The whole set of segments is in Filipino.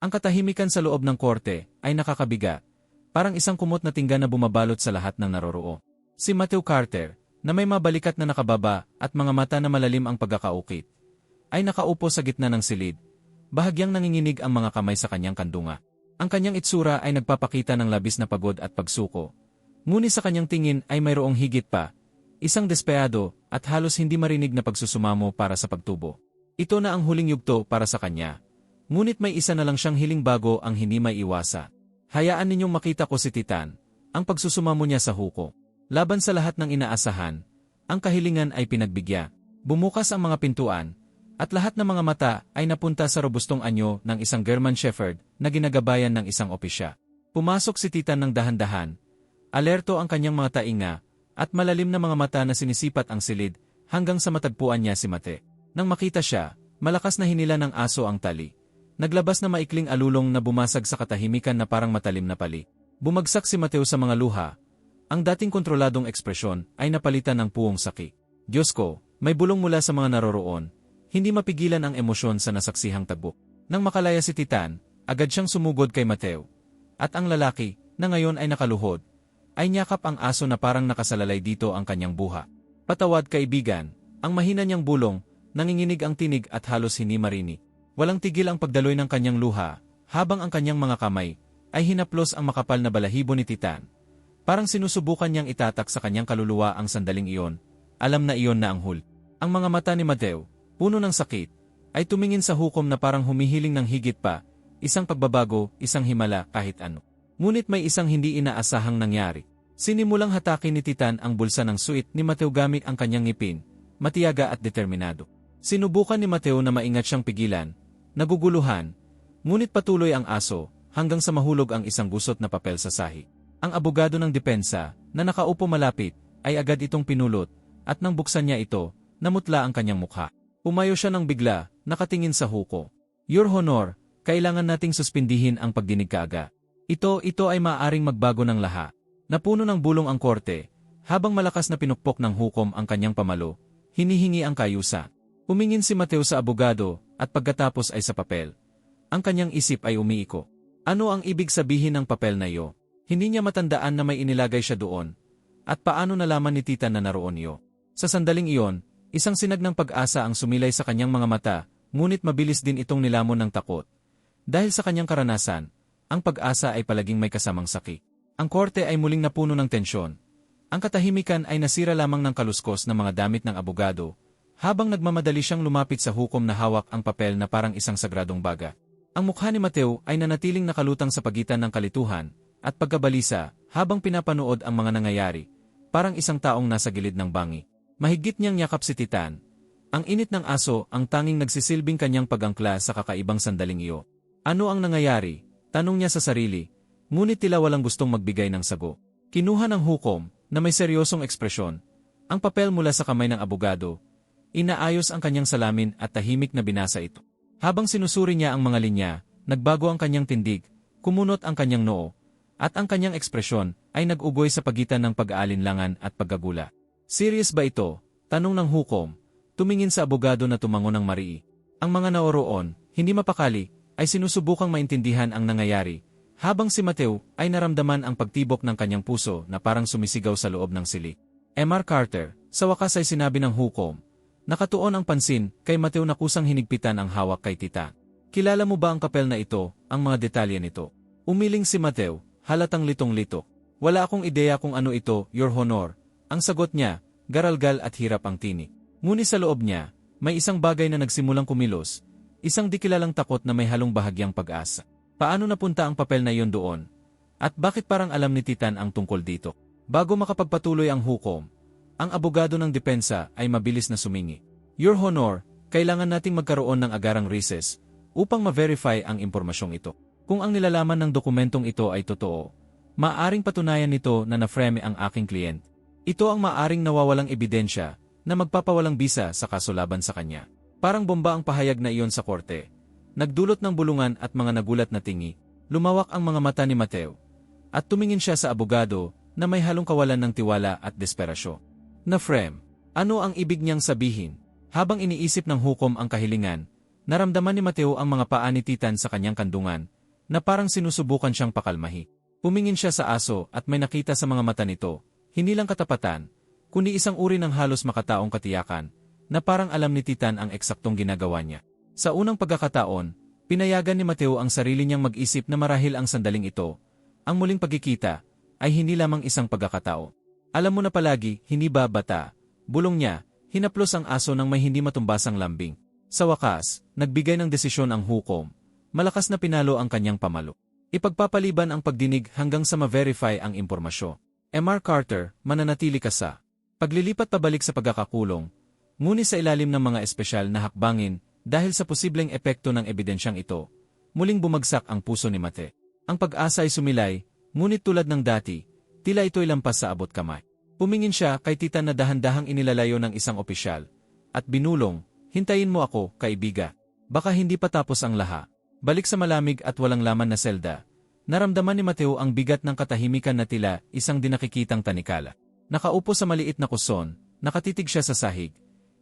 Ang katahimikan sa loob ng korte ay nakakabiga, parang isang kumot na tingga na bumabalot sa lahat ng naroroo. Si Matthew Carter, na may mabalikat na nakababa at mga mata na malalim ang pagkakaukit, ay nakaupo sa gitna ng silid. Bahagyang nanginginig ang mga kamay sa kanyang kandunga. Ang kanyang itsura ay nagpapakita ng labis na pagod at pagsuko. Ngunit sa kanyang tingin ay mayroong higit pa, isang despeado at halos hindi marinig na pagsusumamo para sa pagtubo. Ito na ang huling yugto para sa kanya. Ngunit may isa na lang siyang hiling bago ang hindi may iwasa. Hayaan ninyong makita ko si Titan, ang pagsusumamo niya sa huko. Laban sa lahat ng inaasahan, ang kahilingan ay pinagbigya. Bumukas ang mga pintuan, at lahat ng mga mata ay napunta sa robustong anyo ng isang German Shepherd na ginagabayan ng isang opisya. Pumasok si Titan ng dahan-dahan. Alerto ang kanyang mga tainga, at malalim na mga mata na sinisipat ang silid hanggang sa matagpuan niya si Mate. Nang makita siya, malakas na hinila ng aso ang tali. Naglabas na maikling alulong na bumasag sa katahimikan na parang matalim na pali. Bumagsak si Mateo sa mga luha, ang dating kontroladong ekspresyon ay napalitan ng puong saki. Diyos ko, may bulong mula sa mga naroroon. Hindi mapigilan ang emosyon sa nasaksihang tagbo. Nang makalaya si Titan, agad siyang sumugod kay Mateo. At ang lalaki, na ngayon ay nakaluhod, ay nyakap ang aso na parang nakasalalay dito ang kanyang buha. Patawad kaibigan, ang mahina niyang bulong, nanginginig ang tinig at halos hindi marinig. Walang tigil ang pagdaloy ng kanyang luha, habang ang kanyang mga kamay ay hinaplos ang makapal na balahibo ni Titan. Parang sinusubukan niyang itatak sa kanyang kaluluwa ang sandaling iyon. Alam na iyon na ang hul. Ang mga mata ni Mateo, puno ng sakit, ay tumingin sa hukom na parang humihiling ng higit pa, isang pagbabago, isang himala, kahit ano. Ngunit may isang hindi inaasahang nangyari. Sinimulang hatakin ni Titan ang bulsa ng suit ni Mateo gamit ang kanyang ngipin, matiyaga at determinado. Sinubukan ni Mateo na maingat siyang pigilan, naguguluhan, ngunit patuloy ang aso, hanggang sa mahulog ang isang gusot na papel sa sahi. Ang abogado ng depensa, na nakaupo malapit, ay agad itong pinulot, at nang buksan niya ito, namutla ang kanyang mukha. Umayo siya ng bigla, nakatingin sa huko. Your Honor, kailangan nating suspindihin ang pagdinig kaaga. Ito, ito ay maaaring magbago ng laha. Napuno ng bulong ang korte, habang malakas na pinukpok ng hukom ang kanyang pamalo, hinihingi ang kayusa. Umingin si Mateo sa abogado, at pagkatapos ay sa papel. Ang kanyang isip ay umiiko. Ano ang ibig sabihin ng papel na iyo? Hindi niya matandaan na may inilagay siya doon. At paano nalaman ni tita na naroon iyo? Sa sandaling iyon, isang sinag ng pag-asa ang sumilay sa kanyang mga mata, ngunit mabilis din itong nilamon ng takot. Dahil sa kanyang karanasan, ang pag-asa ay palaging may kasamang saki. Ang korte ay muling napuno ng tensyon. Ang katahimikan ay nasira lamang ng kaluskos ng mga damit ng abogado, habang nagmamadali siyang lumapit sa hukom na hawak ang papel na parang isang sagradong baga. Ang mukha ni Mateo ay nanatiling nakalutang sa pagitan ng kalituhan, at pagkabalisa habang pinapanood ang mga nangyayari, parang isang taong nasa gilid ng bangi. Mahigit niyang yakap si Titan. Ang init ng aso ang tanging nagsisilbing kanyang pagangkla sa kakaibang sandaling iyo. Ano ang nangyayari? Tanong niya sa sarili, ngunit tila walang gustong magbigay ng sago. Kinuha ng hukom, na may seryosong ekspresyon, ang papel mula sa kamay ng abogado. Inaayos ang kanyang salamin at tahimik na binasa ito. Habang sinusuri niya ang mga linya, nagbago ang kanyang tindig, kumunot ang kanyang noo, at ang kanyang ekspresyon ay nag-ugoy sa pagitan ng pag-aalinlangan at paggagula. Serious ba ito? Tanong ng hukom. Tumingin sa abogado na tumango ng marii. Ang mga naoroon, hindi mapakali, ay sinusubukang maintindihan ang nangyayari, habang si Mateo ay naramdaman ang pagtibok ng kanyang puso na parang sumisigaw sa loob ng sili. M.R. Carter, sa wakas ay sinabi ng hukom, nakatuon ang pansin kay Mateo na kusang hinigpitan ang hawak kay tita. Kilala mo ba ang kapel na ito, ang mga detalye nito? Umiling si Mateo, halatang litong-lito. Wala akong ideya kung ano ito, your honor. Ang sagot niya, garalgal at hirap ang tinik. Ngunit sa loob niya, may isang bagay na nagsimulang kumilos, isang dikilalang takot na may halong bahagyang pag-asa. Paano napunta ang papel na iyon doon? At bakit parang alam ni Titan ang tungkol dito? Bago makapagpatuloy ang hukom, ang abogado ng depensa ay mabilis na sumingi. Your Honor, kailangan nating magkaroon ng agarang recess upang ma-verify ang impormasyong ito. Kung ang nilalaman ng dokumentong ito ay totoo, maaring patunayan nito na na-frame ang aking kliyent. Ito ang maaring nawawalang ebidensya na magpapawalang bisa sa kaso laban sa kanya. Parang bomba ang pahayag na iyon sa korte. Nagdulot ng bulungan at mga nagulat na tingi. Lumawak ang mga mata ni Mateo. At tumingin siya sa abogado na may halong kawalan ng tiwala at desperasyon. Na frame, ano ang ibig niyang sabihin? Habang iniisip ng hukom ang kahilingan, Naramdaman ni Mateo ang mga paa ni Titan sa kanyang kandungan, na parang sinusubukan siyang pakalmahi. Pumingin siya sa aso at may nakita sa mga mata nito, hindi lang katapatan, kundi isang uri ng halos makataong katiyakan, na parang alam ni Titan ang eksaktong ginagawa niya. Sa unang pagkakataon, pinayagan ni Mateo ang sarili niyang mag-isip na marahil ang sandaling ito, ang muling pagkikita, ay hindi lamang isang pagkakatao. Alam mo na palagi, hindi ba bata? Bulong niya, hinaplos ang aso ng may hindi matumbasang lambing. Sa wakas, nagbigay ng desisyon ang hukom. Malakas na pinalo ang kanyang pamalo. Ipagpapaliban ang pagdinig hanggang sa ma-verify ang impormasyon. MR Carter, mananatili ka sa paglilipat pabalik sa pagkakakulong, ngunit sa ilalim ng mga espesyal na hakbangin dahil sa posibleng epekto ng ebidensyang ito, muling bumagsak ang puso ni Mate. Ang pag-asa ay sumilay, ngunit tulad ng dati, tila ito'y lampas sa abot kamay. Pumingin siya kay Titan na dahan-dahang inilalayo ng isang opisyal, at binulong, Hintayin mo ako, kaibiga. Baka hindi pa tapos ang laha. Balik sa malamig at walang laman na selda. Naramdaman ni Mateo ang bigat ng katahimikan na tila isang dinakikitang tanikala. Nakaupo sa maliit na kuson, nakatitig siya sa sahig.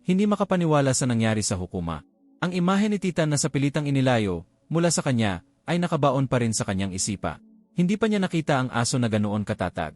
Hindi makapaniwala sa nangyari sa hukuma. Ang imahe ni Titan na sa pilitang inilayo, mula sa kanya, ay nakabaon pa rin sa kanyang isipa. Hindi pa niya nakita ang aso na ganoon katatag.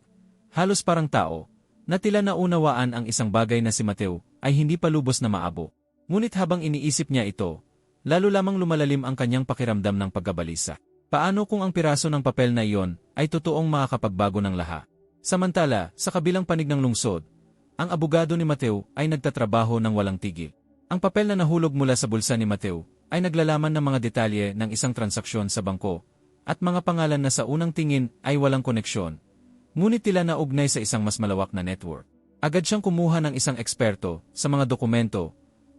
Halos parang tao, na tila naunawaan ang isang bagay na si Mateo ay hindi pa lubos na maabo. Ngunit habang iniisip niya ito, lalo lamang lumalalim ang kanyang pakiramdam ng pagkabalisa. Paano kung ang piraso ng papel na iyon ay totoong makakapagbago ng laha? Samantala, sa kabilang panig ng lungsod, ang abogado ni Mateo ay nagtatrabaho ng walang tigil. Ang papel na nahulog mula sa bulsa ni Mateo ay naglalaman ng mga detalye ng isang transaksyon sa bangko at mga pangalan na sa unang tingin ay walang koneksyon. Ngunit tila na ugnay sa isang mas malawak na network. Agad siyang kumuha ng isang eksperto sa mga dokumento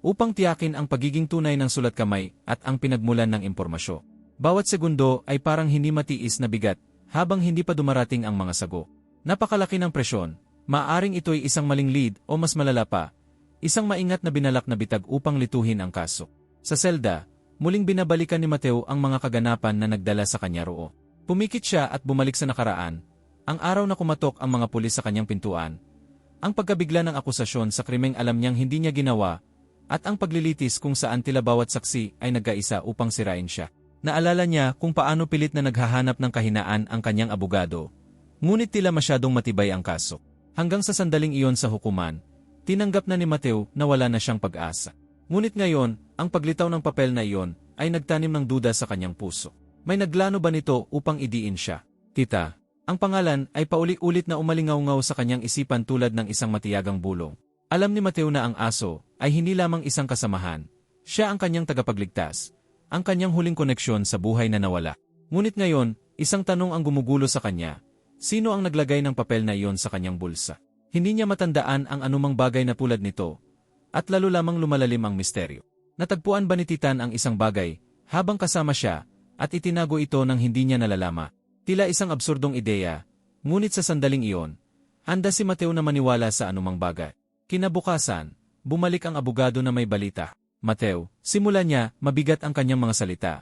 upang tiyakin ang pagiging tunay ng sulat kamay at ang pinagmulan ng impormasyon. Bawat segundo ay parang hindi matiis na bigat habang hindi pa dumarating ang mga sago. Napakalaki ng presyon, maaring ito'y isang maling lead o mas malala pa, isang maingat na binalak na bitag upang lituhin ang kaso. Sa selda, muling binabalikan ni Mateo ang mga kaganapan na nagdala sa kanya roo. Pumikit siya at bumalik sa nakaraan, ang araw na kumatok ang mga pulis sa kanyang pintuan, ang pagkabigla ng akusasyon sa krimeng alam niyang hindi niya ginawa at ang paglilitis kung saan tila bawat saksi ay nagkaisa upang sirain siya. Naalala niya kung paano pilit na naghahanap ng kahinaan ang kanyang abogado. Ngunit tila masyadong matibay ang kaso. Hanggang sa sandaling iyon sa hukuman, tinanggap na ni Mateo na wala na siyang pag-asa. Ngunit ngayon, ang paglitaw ng papel na iyon ay nagtanim ng duda sa kanyang puso. May naglano ba nito upang idiin siya? Tita, ang pangalan ay paulit-ulit na umalingaw-ngaw sa kanyang isipan tulad ng isang matiyagang bulong. Alam ni Mateo na ang aso ay hindi lamang isang kasamahan. Siya ang kanyang tagapagligtas, ang kanyang huling koneksyon sa buhay na nawala. Ngunit ngayon, isang tanong ang gumugulo sa kanya. Sino ang naglagay ng papel na iyon sa kanyang bulsa? Hindi niya matandaan ang anumang bagay na tulad nito, at lalo lamang lumalalim ang misteryo. Natagpuan ba ni Titan ang isang bagay, habang kasama siya, at itinago ito ng hindi niya nalalama? Tila isang absurdong ideya, ngunit sa sandaling iyon, handa si Mateo na maniwala sa anumang bagay. Kinabukasan, bumalik ang abogado na may balita. Mateo, simula niya, mabigat ang kanyang mga salita.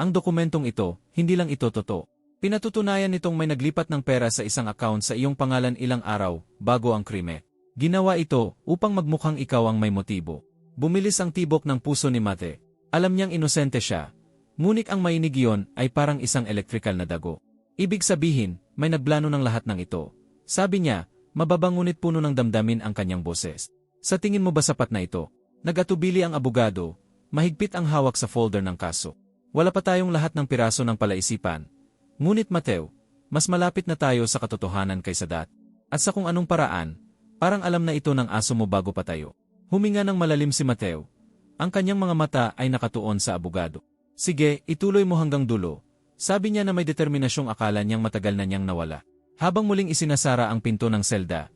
Ang dokumentong ito, hindi lang ito totoo. Pinatutunayan nitong may naglipat ng pera sa isang account sa iyong pangalan ilang araw, bago ang krime. Ginawa ito upang magmukhang ikaw ang may motibo. Bumilis ang tibok ng puso ni Mate. Alam niyang inosente siya. Ngunit ang mainig iyon ay parang isang electrical na dago. Ibig sabihin, may nagplano ng lahat ng ito. Sabi niya, Mababa ngunit puno ng damdamin ang kanyang boses. Sa tingin mo ba sapat na ito? Nagatubili ang abogado, mahigpit ang hawak sa folder ng kaso. Wala pa tayong lahat ng piraso ng palaisipan. Ngunit Mateo, mas malapit na tayo sa katotohanan kaysa dat. At sa kung anong paraan, parang alam na ito ng aso mo bago pa tayo. Huminga ng malalim si Mateo. Ang kanyang mga mata ay nakatuon sa abogado. Sige, ituloy mo hanggang dulo. Sabi niya na may determinasyong akala niyang matagal na niyang nawala. Habang muling isinasara ang pinto ng selda,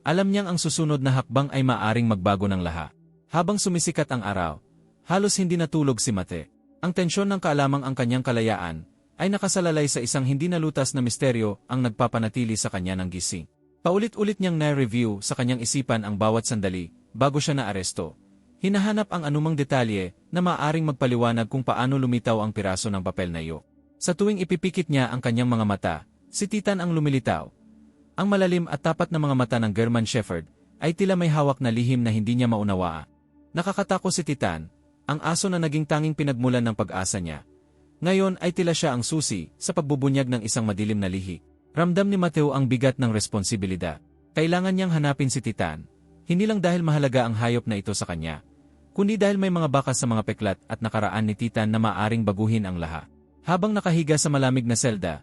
alam niyang ang susunod na hakbang ay maaring magbago ng laha. Habang sumisikat ang araw, halos hindi natulog si Mate. Ang tensyon ng kaalamang ang kanyang kalayaan ay nakasalalay sa isang hindi nalutas na misteryo ang nagpapanatili sa kanya ng gising. Paulit-ulit niyang na-review sa kanyang isipan ang bawat sandali bago siya naaresto. Hinahanap ang anumang detalye na maaring magpaliwanag kung paano lumitaw ang piraso ng papel na iyo. Sa tuwing ipipikit niya ang kanyang mga mata, Si Titan ang lumilitaw. Ang malalim at tapat na mga mata ng German Shepherd ay tila may hawak na lihim na hindi niya maunawaan. Nakakatako si Titan, ang aso na naging tanging pinagmulan ng pag-asa niya. Ngayon ay tila siya ang susi sa pagbubunyag ng isang madilim na lihi. Ramdam ni Mateo ang bigat ng responsibilidad. Kailangan niyang hanapin si Titan, hindi lang dahil mahalaga ang hayop na ito sa kanya, kundi dahil may mga bakas sa mga peklat at nakaraan ni Titan na maaring baguhin ang laha. Habang nakahiga sa malamig na selda,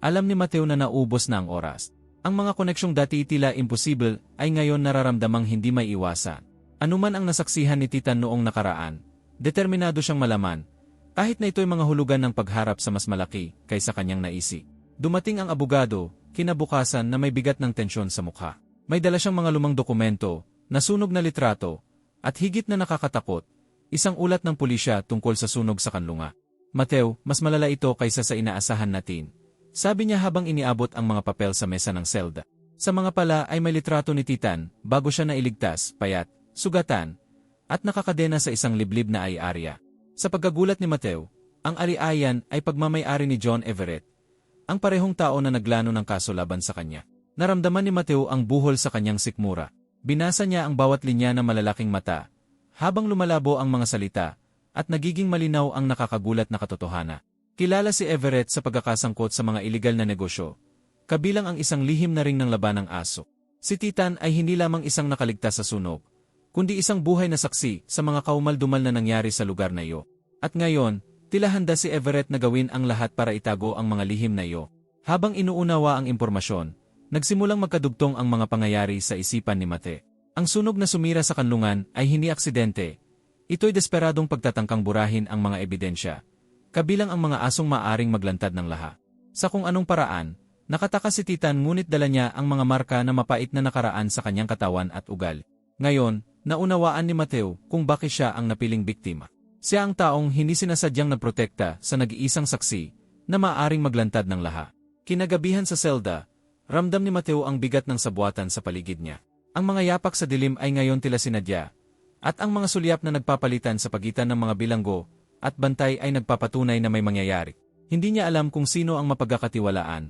alam ni Mateo na naubos na ang oras. Ang mga koneksyong dati tila imposible ay ngayon nararamdamang hindi may iwasan. Anuman ang nasaksihan ni Titan noong nakaraan, determinado siyang malaman, kahit na ito'y mga hulugan ng pagharap sa mas malaki kaysa kanyang naisi. Dumating ang abogado, kinabukasan na may bigat ng tensyon sa mukha. May dala siyang mga lumang dokumento, nasunog na litrato, at higit na nakakatakot, isang ulat ng pulisya tungkol sa sunog sa kanlunga. Mateo, mas malala ito kaysa sa inaasahan natin. Sabi niya habang iniabot ang mga papel sa mesa ng selda. Sa mga pala ay may litrato ni Titan bago siya nailigtas, payat, sugatan, at nakakadena sa isang liblib na ay-area. Sa pagkagulat ni Mateo, ang ari-ayan ay pagmamayari ni John Everett, ang parehong tao na naglano ng kaso laban sa kanya. Naramdaman ni Mateo ang buhol sa kanyang sikmura. Binasa niya ang bawat linya ng malalaking mata, habang lumalabo ang mga salita, at nagiging malinaw ang nakakagulat na katotohana. Kilala si Everett sa pagkakasangkot sa mga iligal na negosyo, kabilang ang isang lihim na ring ng laban ng aso. Si Titan ay hindi lamang isang nakaligtas sa sunog, kundi isang buhay na saksi sa mga kaumaldumal na nangyari sa lugar na iyo. At ngayon, Tila handa si Everett na gawin ang lahat para itago ang mga lihim na iyo. Habang inuunawa ang impormasyon, nagsimulang magkadugtong ang mga pangyayari sa isipan ni Mate. Ang sunog na sumira sa kanlungan ay hindi aksidente. Ito'y desperadong pagtatangkang burahin ang mga ebidensya, kabilang ang mga asong maaring maglantad ng laha. Sa kung anong paraan, nakataka si Titan ngunit dala niya ang mga marka na mapait na nakaraan sa kanyang katawan at ugal. Ngayon, naunawaan ni Mateo kung bakit siya ang napiling biktima. Siya ang taong hindi sinasadyang nagprotekta sa nag-iisang saksi na maaring maglantad ng laha. Kinagabihan sa selda, ramdam ni Mateo ang bigat ng sabuatan sa paligid niya. Ang mga yapak sa dilim ay ngayon tila sinadya, at ang mga sulyap na nagpapalitan sa pagitan ng mga bilanggo at bantay ay nagpapatunay na may mangyayari. Hindi niya alam kung sino ang mapagkakatiwalaan,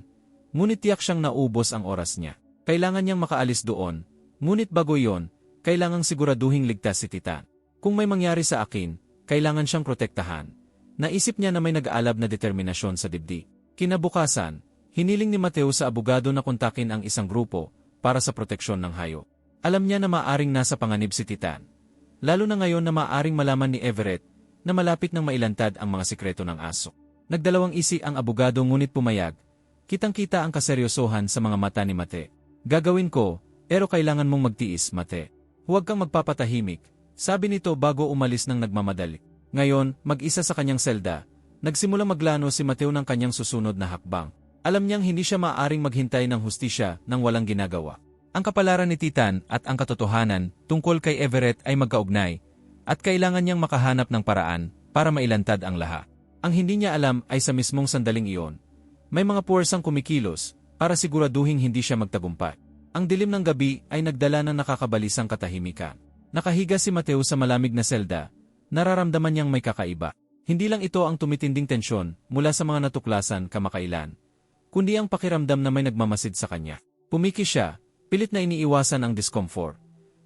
ngunit tiyak siyang naubos ang oras niya. Kailangan niyang makaalis doon, ngunit bago iyon, kailangang siguraduhing ligtas si Titan. Kung may mangyari sa akin, kailangan siyang protektahan. Naisip niya na may nag-aalab na determinasyon sa dibdi. Kinabukasan, hiniling ni Mateo sa abogado na kontakin ang isang grupo para sa proteksyon ng hayo. Alam niya na maaring nasa panganib si Titan. Lalo na ngayon na maaring malaman ni Everett na malapit nang mailantad ang mga sikreto ng aso. Nagdalawang isi ang abogado ngunit pumayag. Kitang-kita ang kaseryosohan sa mga mata ni Mate. Gagawin ko, pero kailangan mong magtiis, Mate. Huwag kang magpapatahimik, sabi nito bago umalis ng nagmamadali. Ngayon, mag-isa sa kanyang selda, nagsimula maglano si Mateo ng kanyang susunod na hakbang. Alam niyang hindi siya maaaring maghintay ng hustisya nang walang ginagawa. Ang kapalaran ni Titan at ang katotohanan tungkol kay Everett ay magkaugnay at kailangan niyang makahanap ng paraan para mailantad ang laha. Ang hindi niya alam ay sa mismong sandaling iyon. May mga puwersang kumikilos para siguraduhing hindi siya magtagumpay. Ang dilim ng gabi ay nagdala ng nakakabalisang katahimikan. Nakahiga si Mateo sa malamig na selda, nararamdaman niyang may kakaiba. Hindi lang ito ang tumitinding tensyon mula sa mga natuklasan kamakailan, kundi ang pakiramdam na may nagmamasid sa kanya. Pumiki siya, pilit na iniiwasan ang discomfort.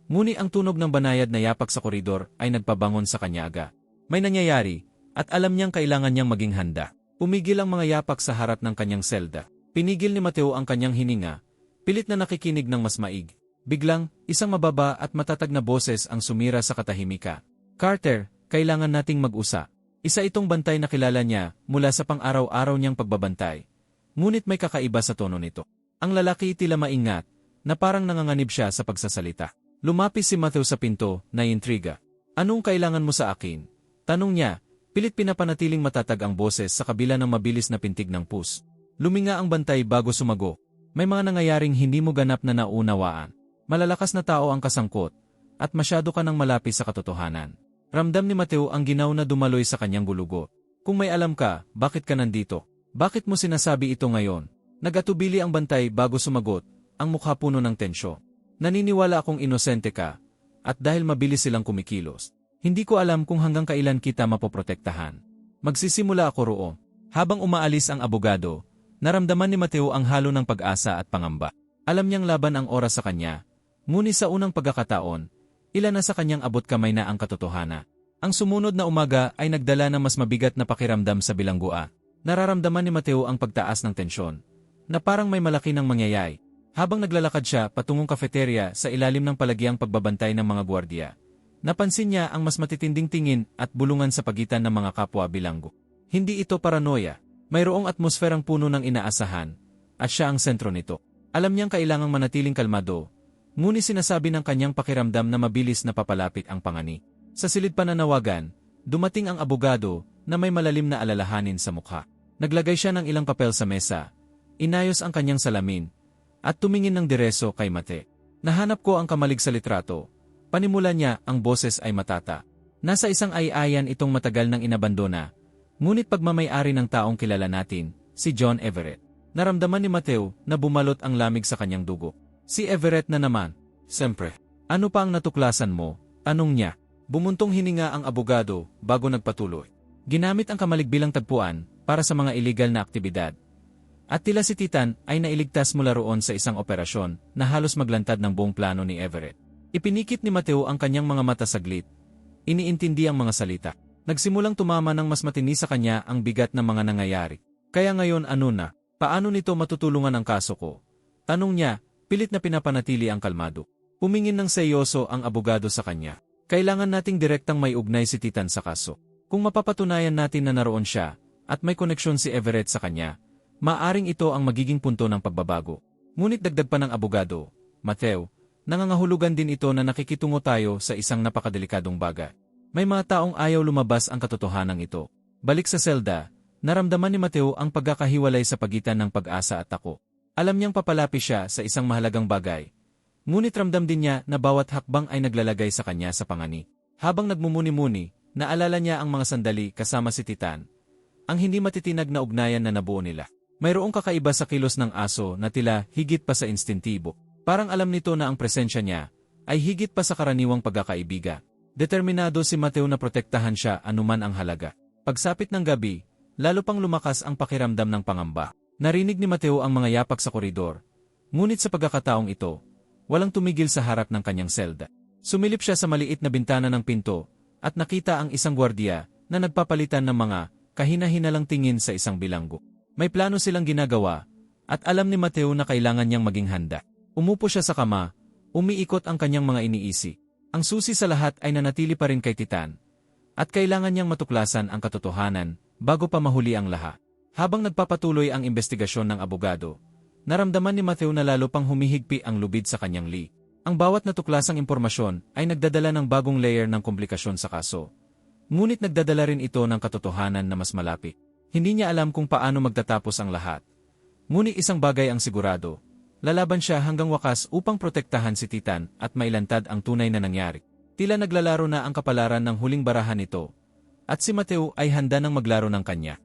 Nguni ang tunog ng banayad na yapak sa koridor ay nagpabangon sa kanya aga. May nangyayari, at alam niyang kailangan niyang maging handa. Pumigil ang mga yapak sa harap ng kanyang selda. Pinigil ni Mateo ang kanyang hininga, pilit na nakikinig ng mas maig. Biglang, isang mababa at matatag na boses ang sumira sa katahimika. Carter, kailangan nating mag-usa. Isa itong bantay na kilala niya mula sa pang-araw-araw niyang pagbabantay. Ngunit may kakaiba sa tono nito. Ang lalaki tila maingat, na parang nanganganib siya sa pagsasalita. Lumapis si Matthew sa pinto, na intriga. Anong kailangan mo sa akin? Tanong niya, pilit pinapanatiling matatag ang boses sa kabila ng mabilis na pintig ng pus. Luminga ang bantay bago sumago. May mga nangyayaring hindi mo ganap na naunawaan. Malalakas na tao ang kasangkot, at masyado ka nang malapit sa katotohanan. Ramdam ni Mateo ang ginaw na dumaloy sa kanyang gulugo. Kung may alam ka, bakit ka nandito? Bakit mo sinasabi ito ngayon? Nagatubili ang bantay bago sumagot, ang mukha puno ng tensyo. Naniniwala akong inosente ka, at dahil mabilis silang kumikilos, hindi ko alam kung hanggang kailan kita mapoprotektahan. Magsisimula ako roon. Habang umaalis ang abogado, naramdaman ni Mateo ang halo ng pag-asa at pangamba. Alam niyang laban ang oras sa kanya, Ngunit sa unang pagkakataon, ilan na sa kanyang abot kamay na ang katotohana. Ang sumunod na umaga ay nagdala ng mas mabigat na pakiramdam sa bilangguan. Nararamdaman ni Mateo ang pagtaas ng tensyon, na parang may malaki ng mangyayay. Habang naglalakad siya patungong kafeterya sa ilalim ng palagiang pagbabantay ng mga gwardiya, napansin niya ang mas matitinding tingin at bulungan sa pagitan ng mga kapwa bilanggo. Hindi ito paranoia, mayroong atmosferang puno ng inaasahan, at siya ang sentro nito. Alam niyang kailangang manatiling kalmado, ngunit sinasabi ng kanyang pakiramdam na mabilis na papalapit ang pangani. Sa silid pananawagan, dumating ang abogado na may malalim na alalahanin sa mukha. Naglagay siya ng ilang papel sa mesa, inayos ang kanyang salamin, at tumingin ng direso kay Mate. Nahanap ko ang kamalig sa litrato. Panimula niya, ang boses ay matata. Nasa isang ay-ayan itong matagal nang inabandona, ngunit pagmamayari ng taong kilala natin, si John Everett. Naramdaman ni Mateo na bumalot ang lamig sa kanyang dugo. Si Everett na naman. Siyempre, ano pa ang natuklasan mo? Tanong niya. Bumuntong hininga ang abogado bago nagpatuloy. Ginamit ang kamalig bilang tagpuan para sa mga illegal na aktibidad. At tila si Titan ay nailigtas mula roon sa isang operasyon na halos maglantad ng buong plano ni Everett. Ipinikit ni Mateo ang kanyang mga mata saglit. Iniintindi ang mga salita. Nagsimulang tumama ng mas matini sa kanya ang bigat ng mga nangyayari. Kaya ngayon ano na, paano nito matutulungan ang kaso ko? Tanong niya, pilit na pinapanatili ang kalmado. Pumingin ng seyoso ang abogado sa kanya. Kailangan nating direktang may ugnay si Titan sa kaso. Kung mapapatunayan natin na naroon siya, at may koneksyon si Everett sa kanya, maaring ito ang magiging punto ng pagbabago. Ngunit dagdag pa ng abogado, Mateo, nangangahulugan din ito na nakikitungo tayo sa isang napakadelikadong bagay. May mga taong ayaw lumabas ang katotohanan ito. Balik sa selda, naramdaman ni Mateo ang pagkakahiwalay sa pagitan ng pag-asa at ako. Alam niyang papalapi siya sa isang mahalagang bagay. Ngunit ramdam din niya na bawat hakbang ay naglalagay sa kanya sa pangani. Habang nagmumuni-muni, naalala niya ang mga sandali kasama si Titan. Ang hindi matitinag na ugnayan na nabuo nila. Mayroong kakaiba sa kilos ng aso na tila higit pa sa instintibo. Parang alam nito na ang presensya niya ay higit pa sa karaniwang pagkakaibiga. Determinado si Mateo na protektahan siya anuman ang halaga. Pagsapit ng gabi, lalo pang lumakas ang pakiramdam ng pangamba. Narinig ni Mateo ang mga yapak sa koridor. Ngunit sa pagkakataong ito, walang tumigil sa harap ng kanyang selda. Sumilip siya sa maliit na bintana ng pinto at nakita ang isang gwardiya na nagpapalitan ng mga kahina-hinalang tingin sa isang bilanggo. May plano silang ginagawa at alam ni Mateo na kailangan niyang maging handa. Umupo siya sa kama, umiikot ang kanyang mga iniisi. Ang susi sa lahat ay nanatili pa rin kay Titan. At kailangan niyang matuklasan ang katotohanan bago pa mahuli ang lahat. Habang nagpapatuloy ang investigasyon ng abogado, naramdaman ni Mateo na lalo pang humihigpi ang lubid sa kanyang li. Ang bawat natuklasang impormasyon ay nagdadala ng bagong layer ng komplikasyon sa kaso. Ngunit nagdadala rin ito ng katotohanan na mas malapit. Hindi niya alam kung paano magtatapos ang lahat. Ngunit isang bagay ang sigurado, Lalaban siya hanggang wakas upang protektahan si Titan at mailantad ang tunay na nangyari. Tila naglalaro na ang kapalaran ng huling barahan nito. At si Mateo ay handa ng maglaro ng kanya.